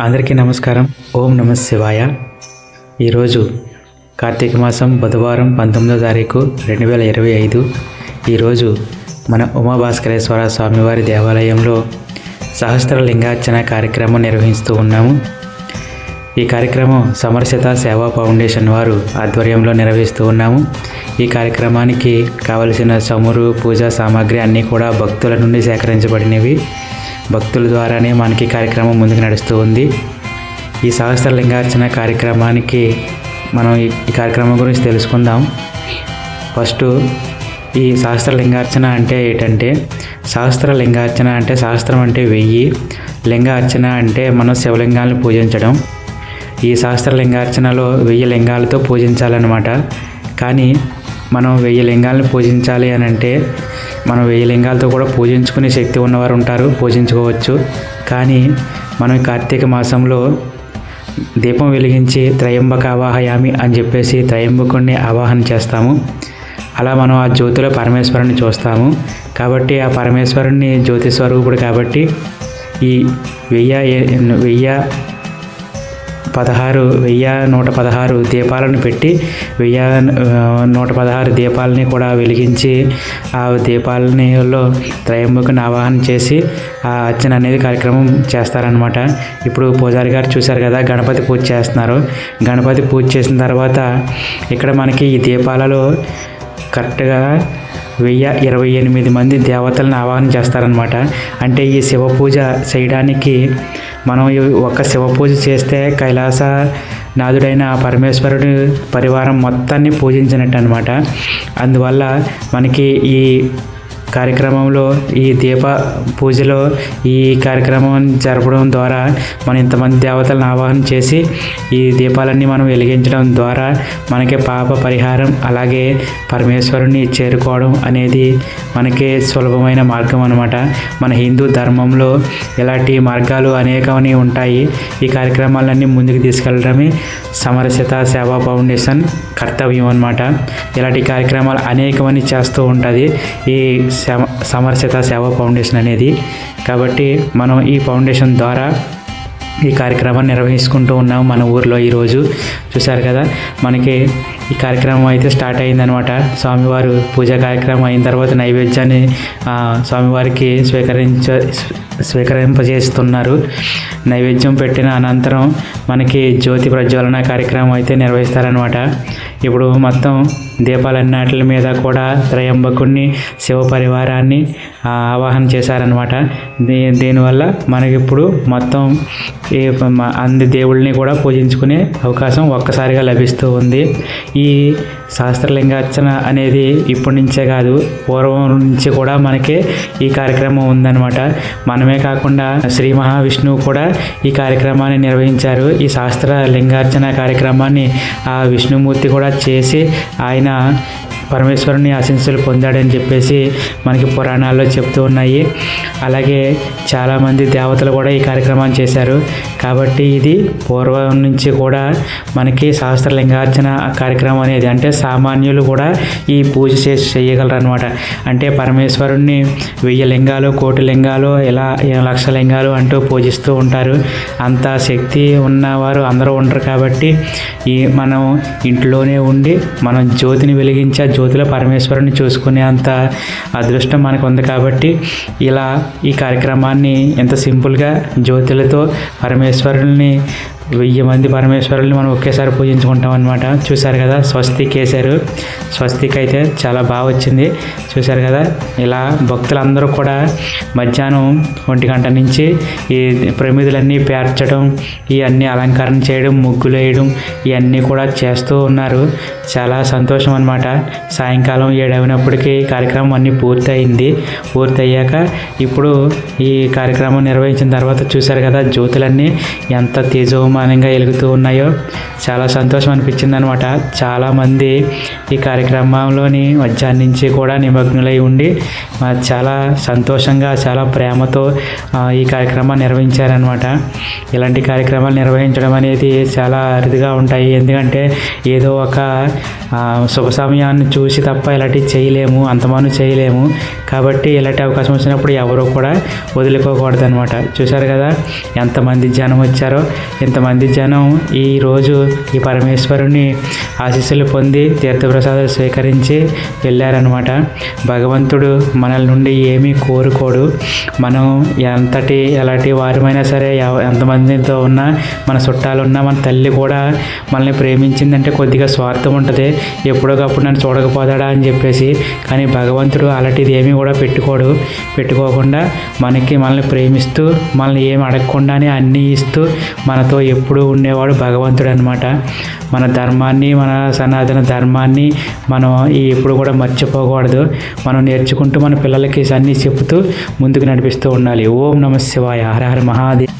అందరికీ నమస్కారం. ఓం నమ శివాయ. ఈరోజు కార్తీక మాసం బుధవారం పంతొమ్మిదో తారీఖు రెండు వేల ఇరవై ఐదు. ఈరోజు మన ఉమాభాస్కరేశ్వర స్వామివారి దేవాలయంలో సహస్ర లింగార్చన కార్యక్రమం నిర్వహిస్తూ ఉన్నాము. ఈ కార్యక్రమం సమరసిత సేవా ఫౌండేషన్ వారు ఆధ్వర్యంలో నిర్వహిస్తూ ఉన్నాము. ఈ కార్యక్రమానికి కావలసిన చమురు పూజా సామాగ్రి అన్నీ కూడా భక్తుల నుండి సేకరించబడినవి. భక్తుల ద్వారానే మనకి కార్యక్రమం ముందుకు నడుస్తూ ఉంది. ఈ సహస్ర లింగార్చన కార్యక్రమానికి మనం ఈ కార్యక్రమం గురించి తెలుసుకుందాం. ఫస్ట్ ఈ సహస్ర లింగార్చన అంటే ఏంటంటే సహస్ర లింగార్చన అంటే శాస్త్రం అంటే వెయ్యి లింగార్చన అంటే మనం శివలింగాలను పూజించడం. ఈ సహస్ర లింగార్చనలో వెయ్యి లింగాలతో పూజించాలన్నమాట. కానీ మనం వెయ్యి లింగాలను పూజించాలి అని అంటే మనం వెయ్యి లింగాలతో కూడా పూజించుకునే శక్తి ఉన్నవారు ఉంటారు పూజించుకోవచ్చు. కానీ మనం కార్తీక మాసంలో దీపం వెలిగించి త్రయంబక అవాహయామి అని చెప్పేసి త్రయంబకుడిని ఆవాహన చేస్తాము. అలా మనం ఆ జ్యోతిలో పరమేశ్వరుని చూస్తాము. కాబట్టి ఆ పరమేశ్వరుని జ్యోతి స్వరూపుడు కాబట్టి ఈ వెయ్య వెయ్య పదహారు వెయ్యి నూట పదహారు దీపాలను పెట్టి వెయ్యి నూట పదహారు దీపాలని కూడా వెలిగించి ఆ దీపాలనిలో త్రయంబకుని ఆవాహన చేసి ఆ అర్చన అనేది కార్యక్రమం చేస్తారనమాట ఇప్పుడు పూజారి గారు చూశారు కదా గణపతి పూజ చేస్తున్నారు. గణపతి పూజ చేసిన తర్వాత ఇక్కడ మనకి ఈ దీపాలలో కరెక్ట్గా వెయ్యి ఇరవై ఎనిమిది మంది దేవతలను ఆవాహన చేస్తారనమాట అంటే ఈ శివ పూజ చేయడానికి మనం ఒక్క శివ పూజ చేస్తే కైలాస నాథుడైన ఆ పరమేశ్వరుడు పరివారం మొత్తాన్ని పూజించినట్టు అనమాట అందువల్ల మనకి ఈ కార్యక్రమంలో ఈ దీప పూజలో ఈ కార్యక్రమం జరపడం ద్వారా మనం ఇంతమంది దేవతలను ఆవాహన చేసి ఈ దీపాలన్నీ మనం వెలిగించడం ద్వారా మనకి పాప పరిహారం అలాగే పరమేశ్వరుని చేరుకోవడం అనేది మనకి సులభమైన మార్గం అనమాట మన హిందూ ధర్మంలో ఇలాంటి మార్గాలు అనేకమని ఉంటాయి. ఈ కార్యక్రమాలన్నీ ముందుకు తీసుకెళ్ళడమే సమరసిత సేవా ఫౌండేషన్ కర్తవ్యం అనమాట ఇలాంటి కార్యక్రమాలు అనేకమని చేస్తూ ఉంటుంది. ఈ సమ సమరసిత సేవా ఫౌండేషన్ అనేది. కాబట్టి మనం ఈ ఫౌండేషన్ ద్వారా ఈ కార్యక్రమాన్ని నిర్వహించుకుంటూ ఉన్నాం మన ఊర్లో ఈరోజు. చూశారు కదా మనకి ఈ కార్యక్రమం అయితే స్టార్ట్ అయిందనమాట స్వామివారు పూజా కార్యక్రమం అయిన తర్వాత నైవేద్యాన్ని స్వామివారికి స్వీకరించ స్వీకరింపజేస్తున్నారు. నైవేద్యం పెట్టిన అనంతరం మనకి జ్యోతి ప్రజ్వలన కార్యక్రమం అయితే నిర్వహిస్తారనమాట ఇప్పుడు మొత్తం దీపాలన్నిటి మీద కూడా త్రయంబకుడిని శివ పరివారాన్ని ఆవాహన చేశారనమాట దీ దీనివల్ల మనకిప్పుడు మొత్తం ఈ అన్ని దేవుళ్ళని కూడా పూజించుకునే అవకాశం ఒక్కసారిగా లభిస్తూ ఉంది. ఈ శాస్త్రలింగార్చన అనేది ఇప్పటి నుంచే కాదు పూర్వం నుంచి కూడా మనకి ఈ కార్యక్రమం ఉందన్నమాట. మనమే కాకుండా శ్రీ మహావిష్ణువు కూడా ఈ కార్యక్రమాన్ని నిర్వహించారు. ఈ శాస్త్ర లింగార్చన కార్యక్రమాన్ని ఆ విష్ణుమూర్తి కూడా చేసి ఆయన పరమేశ్వరుని ఆశీస్సులు పొందాడని చెప్పేసి మనకి పురాణాల్లో చెప్తూ ఉన్నాయి. అలాగే చాలామంది దేవతలు కూడా ఈ కార్యక్రమాన్ని చేశారు. కాబట్టి ఇది పూర్వం నుంచి కూడా మనకి సహస్రలింగార్చన కార్యక్రమం అనేది అంటే సామాన్యులు కూడా ఈ పూజ చేసి చేయగలరు అనమాట అంటే పరమేశ్వరుణ్ణి వెయ్యి లింగాలు కోటి లింగాలు ఇలా లక్ష లింగాలు అంటూ పూజిస్తూ ఉంటారు. అంత శక్తి ఉన్నవారు అందరూ ఉండరు కాబట్టి ఈ మనం ఇంట్లోనే ఉండి మనం జ్యోతిని వెలిగించి ఆ జ్యోతిలో పరమేశ్వరుని చూసుకునే అంత అదృష్టం మనకు ఉంది కాబట్టి ఇలా ఈ కార్యక్రమాన్ని ఎంత సింపుల్గా జ్యోతులతో పరమేశ్వరుల్ని వెయ్యి మంది పరమేశ్వరుల్ని మనం ఒకేసారి పూజించుకుంటాం అనమాట చూశారు కదా స్వస్తికి వేశారు స్వస్తికి అయితే చాలా బాగా వచ్చింది. చూశారు కదా ఇలా భక్తులందరూ కూడా మధ్యాహ్నం ఒంటి గంట నుంచి ఈ ప్రమిదులన్నీ పేర్చడం ఇవన్నీ అలంకరణ చేయడం ముగ్గులు వేయడం ఇవన్నీ కూడా చేస్తూ ఉన్నారు. చాలా సంతోషం అనమాట సాయంకాలం ఏడవనప్పటికీ ఈ కార్యక్రమం అన్నీ పూర్తయింది. పూర్తయ్యాక ఇప్పుడు ఈ కార్యక్రమం నిర్వహించిన తర్వాత చూశారు కదా జ్యోతులన్నీ ఎంత తేజోమ దేదీప్యమానంగా వెలుగుతూ ఉన్నాయో చాలా సంతోషం అనిపించింది అనమాట చాలామంది ఈ కార్యక్రమంలోని మధ్యాహ్నం నుంచి కూడా నిమగ్నులై ఉండి చాలా సంతోషంగా చాలా ప్రేమతో ఈ కార్యక్రమాన్ని నిర్వహించారనమాట ఇలాంటి కార్యక్రమాలు నిర్వహించడం అనేది చాలా అరుదుగా ఉంటాయి. ఎందుకంటే ఏదో ఒక శుభ సమయాన్ని చూసి తప్ప ఇలాంటివి చేయలేము అంతమాను చేయలేము. కాబట్టి ఇలాంటి అవకాశం వచ్చినప్పుడు ఎవరు కూడా వదులుకోకూడదు అనమాట చూశారు కదా ఎంతమంది జనం వచ్చారో ఇంతమంది మంది జనం ఈ రోజు ఈ పరమేశ్వరుని ఆశీస్సులు పొంది తీర్థప్రసాదాలు స్వీకరించి వెళ్ళారనమాట భగవంతుడు మనల నుండి ఏమీ కోరుకోడు. మనం ఎంతటి ఎలాంటి వారమైనా సరే ఎంతమందితో ఉన్నా మన చుట్టాలున్నా మన తల్లి కూడా మనల్ని ప్రేమించిందంటే కొద్దిగా స్వార్థం ఉంటుంది. ఎప్పుడోకప్పుడు నన్ను చూడకపోతాడా అని చెప్పేసి. కానీ భగవంతుడు అలాంటిది ఏమీ కూడా పెట్టుకోడు. పెట్టుకోకుండా మనకి మనల్ని ప్రేమిస్తూ మనల్ని ఏమి అడగకుండానే అన్నీ ఇస్తూ మనతో ఎప్పుడూ ఉండేవాడు భగవంతుడు అనమాట మన ధర్మాన్ని మన సనాతన ధర్మాన్ని మనం ఈ ఎప్పుడు కూడా మర్చిపోకూడదు. మనం నేర్చుకుంటూ మన పిల్లలకి అన్నీ చెప్తూ ముందుకు నడిపిస్తూ ఉండాలి. ఓం నమ శివాయ హర హర మహాదేవ్.